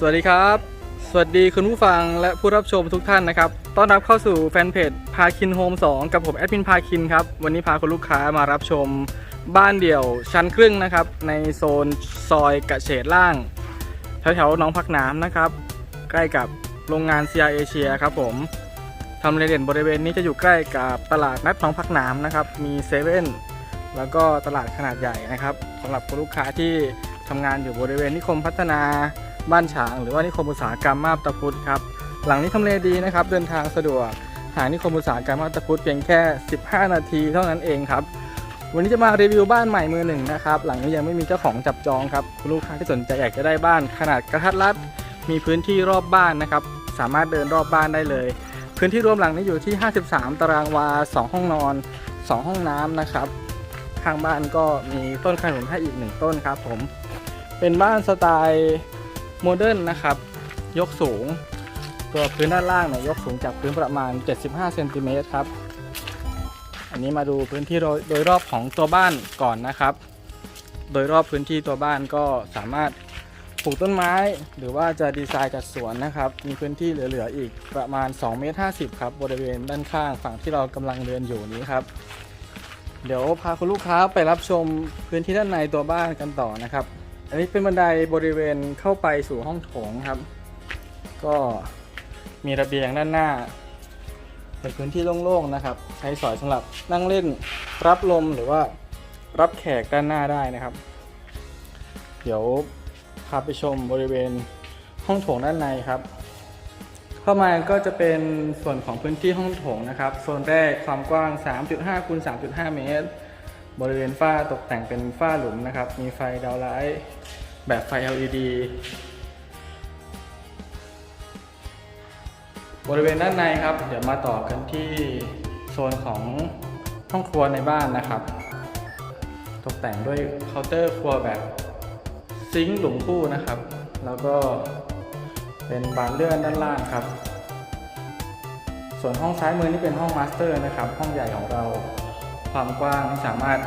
สวัสดีครับ สวัสดีคุณผู้ฟังและผู้รับชมทุกท่านนะครับ ต้อนรับเข้าสู่แฟนเพจพาคินโฮม2กับผมแอดมินพาคินครับ วันนี้พาคุณลูกค้ามารับชมบ้านเดี่ยวชั้นครึ่งนะครับ ในโซนซอยกระเฉดล่าง แถวๆหนองพักน้ำนะครับ ใกล้กับโรงงาน CR เอเชียครับผมทำเลเด่นบริเวณนี้จะอยู่ใกล้กับตลาดนัดหนองพักน้ำนะครับ มีเซเว่นแล้วก็ตลาดขนาดใหญ่นะครับสำหรับคุณลูกค้าที่ทำงานอยู่บริเวณนิคมพัฒนา บ้านฉางหรือว่านิคมอุตสาหกรรมมาบตาพุธครับหลังนี้ทำเลดีนะครับ เดินทางสะดวกหานิคมอุตสาหกรรมมาบตาพุธเพียงแค่ 15 นาทีเท่านั้นเองครับวันนี้จะมารีวิวบ้านใหม่มือหนึ่งนะครับหลังนี้ยังไม่มีเจ้าของจับจองครับคุณลูกค้าที่สนใจอยากจะได้บ้านขนาดกระทัดรัดมีพื้นที่รอบบ้านนะครับสามารถเดินรอบบ้านได้เลย พื้นที่รวมหลังนี้อยู่ที่ 53 ตารางวา 2 ห้องนอน 2 ห้องน้ำนะครับข้างบ้านก็มีต้นขนุนให้อีกหนึ่งต้นครับผมเป็นบ้านสไตล์ โมเดิร์นนะครับ ยกสูง ตัวพื้นด้านล่างเนี่ยยกสูงจากพื้นประมาณ 75เซนติเมตรครับ อันนี้มาดูพื้นที่โดยรอบของตัวบ้านก่อนนะครับ โดยรอบพื้นที่ตัวบ้านก็สามารถปลูกต้นไม้ หรือว่าจะดีไซน์จัดสวนนะครับ มีพื้นที่เหลือๆอีกประมาณ2เมตร50ครับบริเวณด้านข้างฝั่งที่เรากำลังเดินอยู่นี้ครับเดี๋ยวพาคุณลูกค้าไปรับชมพื้นที่ด้านในตัวบ้านกันต่อนะครับ อันนี้เป็นบันไดบริเวณเข้าไปสู่ห้องโถงครับ ก็มีระเบียงด้านหน้าเป็นพื้นที่โล่งๆนะครับ ใช้สอยสำหรับนั่งเล่นรับลมหรือว่ารับแขกด้านหน้าได้นะครับ เดี๋ยวพาไปชมบริเวณห้องโถงด้านในครับ เข้ามาก็จะเป็นส่วนของพื้นที่ห้องโถงนะครับ โซนแรกความกว้าง 3.5คูณ3.5 เมตร บริเวณฝ้าตกแต่งเป็นฝ้าหลุมนะครับ มีไฟดาวไลท์แบบไฟ LED บริเวณด้านในครับ เดี๋ยวมาต่อกันที่โซนของห้องครัวในบ้านนะครับ ตกแต่งด้วยเคาน์เตอร์ครัวแบบซิงค์หลุมคู่นะครับ แล้วก็เป็นบานเลื่อนด้านล่างครับ ส่วนห้องซ้ายมือนี่เป็นห้องมาสเตอร์นะครับ ห้องใหญ่ของเรา ความกว้างนี่สามารถ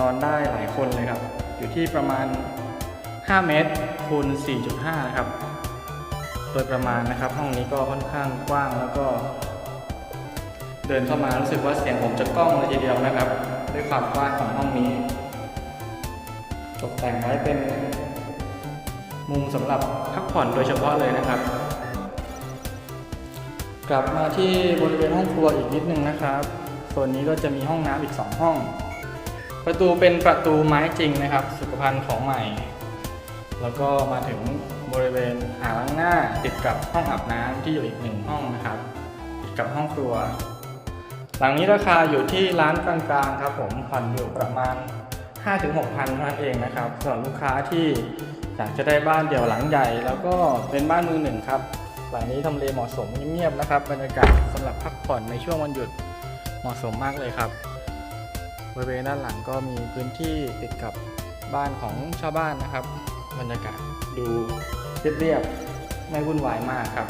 นอนได้หลายคนเลยครับ อยู่ที่ประมาณ 5 เมตรคูณ 4.5 ครับ โดยประมาณนะครับ ห้องนี้ก็ค่อนข้างกว้างแล้วก็ เดินเข้ามารู้สึกว่าเสียงผมจะกล้องเลยทีเดียวนะครับ ด้วยความกว้างของห้องนี้ ตกแต่งไว้เป็นมุมสำหรับพักผ่อนโดยเฉพาะเลยนะครับ กลับมาที่บริเวณห้องครัวอีกนิดนึงนะครับ ส่วนนี้ก็จะมีห้องน้ำอีก 2 ห้อง ประตูเป็นประตูไม้จริงนะครับ สุขภัณฑ์ของใหม่ แล้วก็มาถึงบริเวณอ่างล้างหน้าติดกับห้องอาบน้ำที่อยู่อีกหนึ่งห้องนะครับ ติดกับห้องครัว หลังนี้ราคาอยู่ที่ร้านกลางๆครับผมผ่อนอยู่ประมาณ 5-6พันเท่านั้นเองนะครับสำหรับลูกค้าที่อยากจะได้บ้านเดี่ยวหลังใหญ่ แล้วก็เป็นบ้านมือหนึ่งครับ หลังนี้ทำเลเหมาะสมเงียบๆนะครับบรรยากาศสำหรับพักผ่อนในช่วงวันหยุด เหมาะสมมากเลยครับ บริเวณด้านหลังก็มีพื้นที่ติดกับบ้านของชาวบ้านนะครับ บรรยากาศดูเรียบๆไม่วุ่นวายมากครับ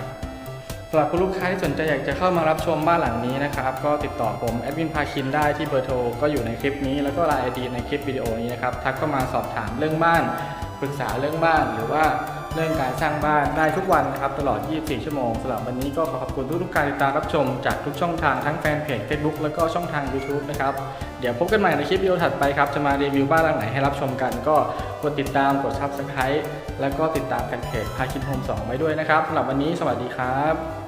สำหรับคุณลูกค้าที่สนใจอยากจะเข้ามารับชมบ้านหลังนี้นะครับ ก็ติดต่อผมแอดมินพาคินได้ที่เบอร์โทรก็อยู่ในคลิปนี้แล้วก็ไลน์ไอดีในคลิปวิดีโอนี้นะครับทักเข้ามาสอบถามเรื่องบ้านปรึกษาเรื่องบ้านหรือว่า เรื่องการสร้างบ้านได้ทุกวันนะครับตลอด 24 ชั่วโมงสำหรับวันนี้ก็ขอขอบคุณทุกๆการติดตามรับชมจากทุกช่องทางทั้งแฟนเพจ Facebook แล้วก็ช่องทาง YouTube นะครับ เดี๋ยวพบกันใหม่ในคลิปวิดีโอถัดไปครับ จะมารีวิวบ้านหลังไหนให้รับชมกัน ก็กดติดตามกด Subscribe แล้วก็ติดตามแฟนเพจพาคินโฮม2ไว้ด้วยนะครับสำหรับวันนี้สวัสดีครับ